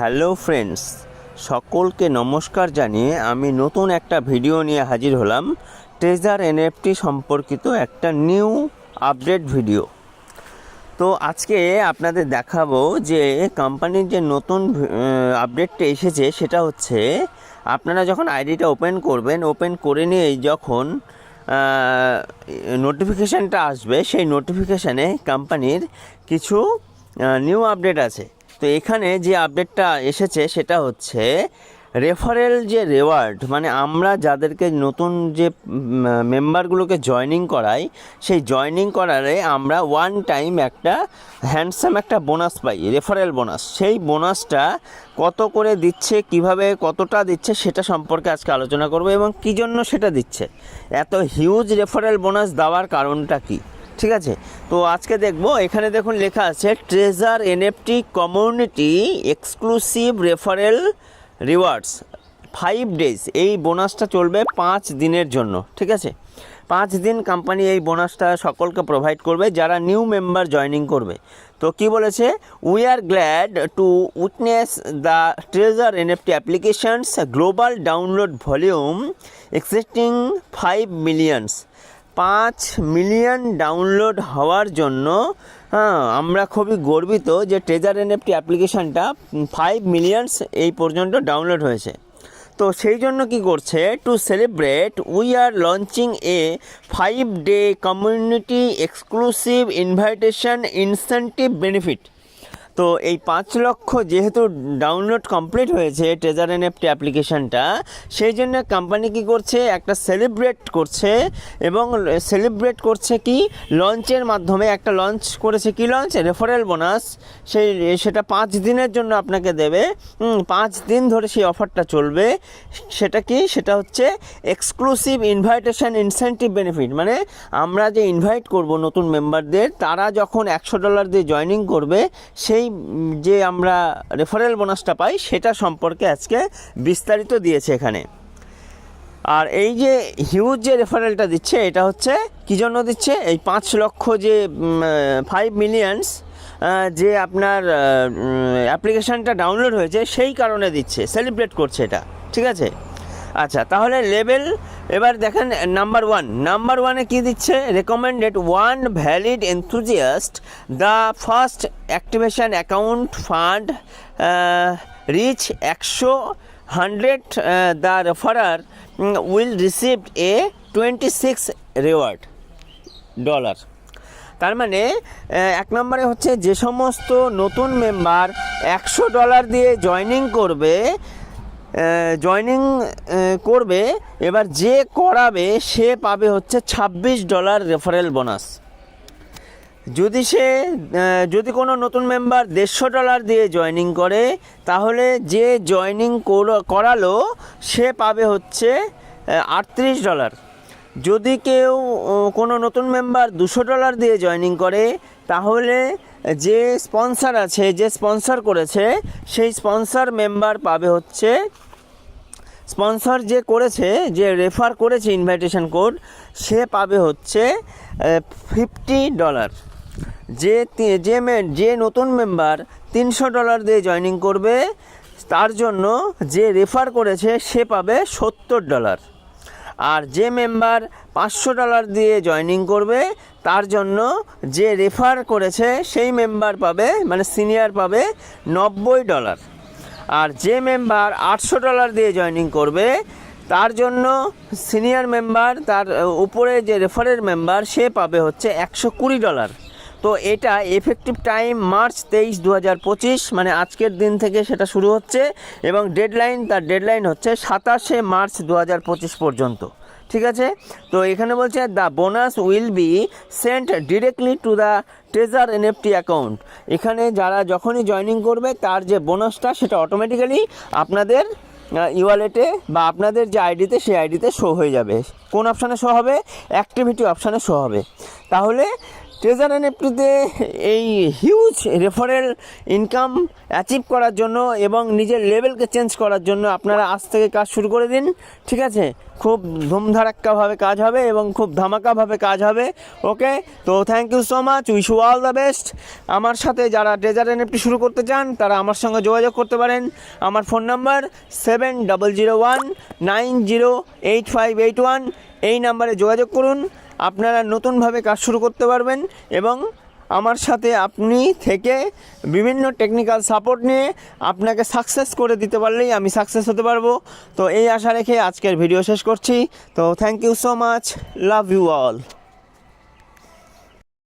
Hello friends, সকলকে নমস্কার জানিয়ে আমি নতুন একটা ভিডিও নিয়ে হাজির হলাম ট্রেজার এনএফটি সম্পর্কিত একটা নিউ আপডেট ভিডিও। তো আজকে আপনাদের দেখাবো যে কোম্পানির যে নতুন আপডেটটা এসেছে সেটা হচ্ছে আপনারা যখন আইডিটা ওপেন করবেন ওপেন করে নিয়েই যখন নোটিফিকেশানটা আসবে, সেই নোটিফিকেশানে কোম্পানির কিছু নিউ আপডেট আছে। তো এখানে যে আপডেটটা এসেছে সেটা হচ্ছে রেফারেল যে রেওয়ার্ড মানে আমরা যাদেরকে নতুন যে মেম্বারগুলোকে জয়নিং করাই, সেই জয়নিং করারে আমরা ওয়ান টাইম একটা হ্যান্ডসাম একটা বোনাস পাই রেফারেল বোনাস সেই বোনাসটা কত করে দিচ্ছে, কীভাবে কতটা দিচ্ছে সেটা সম্পর্কে আজকে আলোচনা করব এবং কী জন্য সেটা দিচ্ছে? এত হিউজ রেফারেল বোনাস দেওয়ার কারণটা কী? ঠিক আছে? তো আজকে দেখব, এখানে দেখুন লেখা আছে treasure NFT community exclusive referral rewards five days এই বোনাসটা চলবে পাঁচ দিনের জন্য, ঠিক আছে? পাঁচ দিন কোম্পানি এই বোনাসটা সকলকে প্রোভাইড করবে, যারা নিউ মেম্বার জয়নিং করবে। তো কি বলেছে? We are glad to witness the treasure NFT applications global download volume existing five millions পাঁচ মিলিয়ন ডাউনলোড হওয়ার জন্য হ্যাঁ আমরা খুবই গর্বিত যে ট্রেজার এনএফটি অ্যাপ্লিকেশানটা ফাইভ মিলিয়নস এই পর্যন্ত ডাউনলোড হয়েছে। তো সেই জন্য কি করছে to celebrate we are launching a five day community exclusive invitation incentive benefit তো এই পাঁচ লক্ষ যেহেতু ডাউনলোড কমপ্লিট হয়েছে ট্রেজার এনএফটি অ্যাপ্লিকেশানটা সেই জন্য কোম্পানি কী করছে? একটা সেলিব্রেট করছে এবং সেলিব্রেট করছে কি? লঞ্চের মাধ্যমে একটা লঞ্চ করেছে কি লঞ্চ রেফারেল বোনাস সেই, সেটা পাঁচ দিনের জন্য আপনাকে দেবে। পাঁচ দিন ধরে সেই অফারটা চলবে। সেটা কি? সেটা হচ্ছে এক্সক্লুসিভ ইনভাইটেশন ইনসেন্টিভ বেনিফিট মানে আমরা যে ইনভাইট করব নতুন মেম্বারদের তারা যখন একশো ডলার দিয়ে জয়নিং করবে, সেই উম, যে আমরা রেফারেল বোনাসটা পাই সেটা সম্পর্কে আজকে বিস্তারিত দিয়েছে এখানে। আর এই যে হিউজ যে রেফারেলটা দিচ্ছে এটা হচ্ছে কী জন্য দিচ্ছে? এই পাঁচ লক্ষ যে ফাইভ মিলিয়নস যে আপনার অ্যাপ্লিকেশানটা ডাউনলোড হয়েছে সেই কারণে দিচ্ছে সেলিব্রেট করছে এটা ঠিক আছে? আচ্ছা তাহলে লেভেল এবার দেখেন নাম্বার ওয়ান। নাম্বার ওয়ানে কী দিচ্ছে? Recommended one valid enthusiast the first activation account fund reach একশো hundred the referrer will receive a twenty six reward dollar তার মানে এক নম্বরে হচ্ছে যে সমস্ত নতুন মেম্বার একশো ডলার দিয়ে জয়নিং করবে জয়নিং করবে, এবার যে করাবে, সে পাবে হচ্ছে ছাব্বিশ ডলার রেফারেল বোনাস যদি সে যদি কোনো নতুন মেম্বার দেড়শো ডলার দিয়ে জয়নিং করে, তাহলে যে জয়নিং করালো, সে পাবে হচ্ছে আটত্রিশ ডলার যদি কেউ কোনো নতুন মেম্বার দুশো ডলার দিয়ে জয়নিং করে, তাহলে যে স্পন্সর আছে, যে স্পন্সর করেছে, সেই স্পন্সর মেম্বার পাবে হচ্ছে স্পন্সর যে করেছে, যে রেফার করেছে ইনভাইটেশন কোড সে পাবে হচ্ছে ফিফটি ডলার যে যে যে নতুন মেম্বার তিনশো ডলার দিয়ে জয়নিং করবে, তার জন্য যে রেফার করেছে, সে পাবে সত্তর ডলার আর যে মেম্বার পাঁচশো ডলার দিয়ে জয়নিং করবে, তার জন্য যে রেফার করেছে, সেই মেম্বার পাবে মানে সিনিয়র পাবে নব্বই ডলার আর যে মেম্বার আটশো ডলার দিয়ে জয়নিং করবে, তার জন্য সিনিয়র মেম্বার তার উপরে যে রেফারের মেম্বার সে পাবে হচ্ছে একশো কুড়ি ডলার তো এটা এফেক্টিভ টাইম মার্চ তেইশ দু হাজার মানে আজকের দিন থেকে সেটা শুরু হচ্ছে এবং ডেডলাইন তার ডেডলাইন হচ্ছে সাতাশে মার্চ দু হাজার পঁচিশ পর্যন্ত। ঠিক আছে? তো এখানে বলছে the bonus will be sent directly to the treasure NFT account এখানে যারা যখনই জয়নিং করবে, তার যে বোনাসটা সেটা অটোমেটিক্যালি আপনাদের ইওয়ালেটে বা আপনাদের যে আইডিতে সেই আইডিতে শো হয়ে যাবে। কোন অপশানে শো হবে? অ্যাক্টিভিটি অপশানে শো হবে। তাহলে ট্রেজার এনএফটিতে এই হিউজ রেফারেল ইনকাম অ্যাচিভ করার জন্য এবং নিজের লেভেলকে চেঞ্জ করার জন্য আপনারা আজ থেকে কাজ শুরু করে দিন, ঠিক আছে? খুব ধুমধারাক্কাভাবে কাজ হবে এবং খুব ধামাকাভাবে কাজ হবে, ওকে? তো thank you so much wish you all the best আমার সাথে যারা ট্রেজার এনএফটি শুরু করতে চান, তারা আমার সঙ্গে যোগাযোগ করতে পারেন। আমার phone number seven double zero one nine zero eight five eight one এই নাম্বারে যোগাযোগ করুন। আপনারা নতুনভাবে কাজ শুরু করতে পারবেন এবং আমার সাথে আপনি থেকে বিভিন্ন টেকনিক্যাল সাপোর্ট নিয়ে আপনাকে সাকসেস করে দিতে পারলেই আমি সাকসেস হতে পারব। তো এই আশা রেখে আজকের ভিডিও শেষ করছি। তো thank you so much love you all